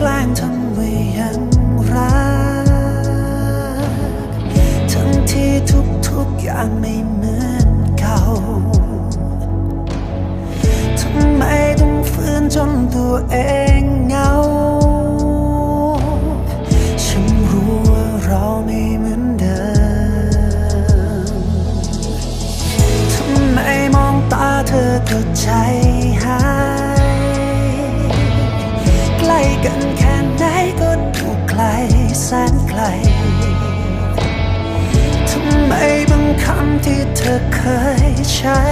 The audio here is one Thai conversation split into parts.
แกล้งทำไว้ยังรัก ทั้งที่ทุกทุกอย่างไม่เหมือนเก่าทำไมต้องฝืนจนตัวเองเหงา ฉันรู้ว่าเราไม่เหมือนเดิม ทำไมมองตาเธอก็ใจหาย กล้กันแค่ไหนก็ดูไกลแสนไกล ทำไมบางคำที่เธอเคยใช้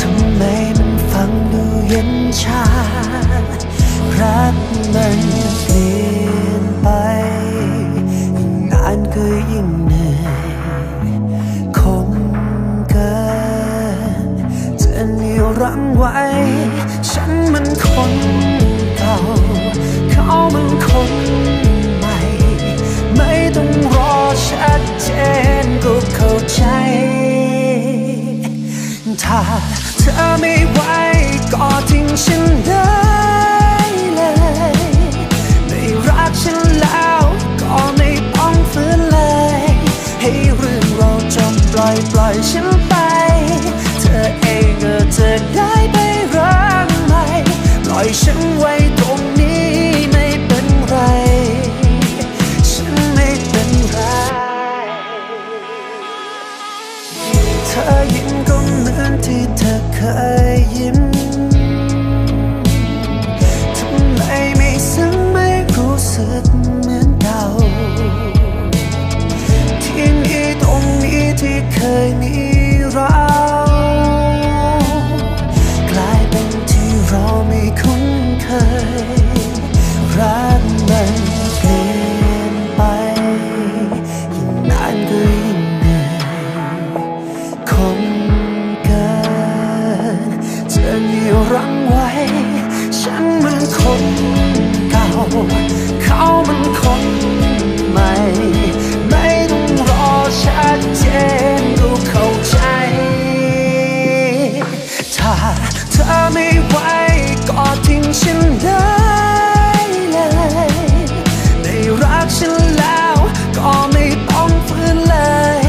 ทำไมมันฟังดูเย็นชา รักมันเปลี่ยนไปยิ่งนานก็ยิ่งเหนื่อยคงเกินจะเหนี่ยวรั้งไว้ คนเก่าเขามันคนใหม่ ไม่ต้องรอชัดเจนก็เข้าใจ ถ้าเธอไม่ไหวก็ทิ้งฉันได้เลย ไม่รักฉันแล้วก็ไม่ต้องฝืนเลย ให้เรื่องเราจบปล่อยปล่อยฉัน ไว้ ฉันมันคนเก่า เขามันคนใหม่ ไม่ต้องรอชัดเจนก็เข้าใจ ถ้าเธอไม่ไหวก็ทิ้งฉันได้เลยไม่รักฉันแล้วก็ไม่ต้องฝืนเลย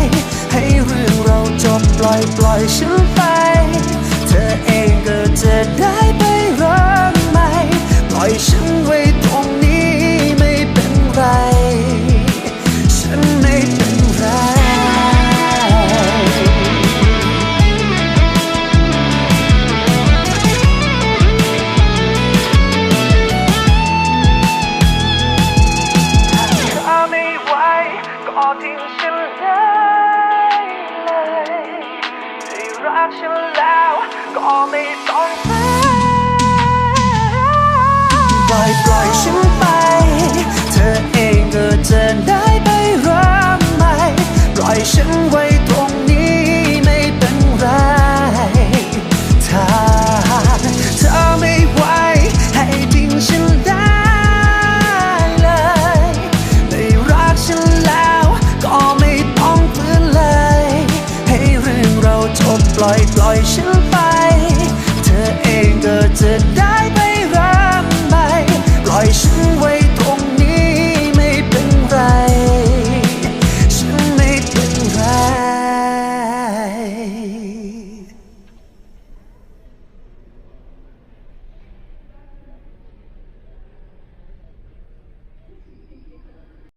ให้เรื่องเราจบปล่อยปล่อยฉันไป เธอเองก็จะได้ ไม่รักฉันแล้วก็ไม่ต้องฝืนปล่อยปล่อยฉันไป ฉันไป เธอเองก็จะได้ไปรักใหม่ปล่อยฉันไว้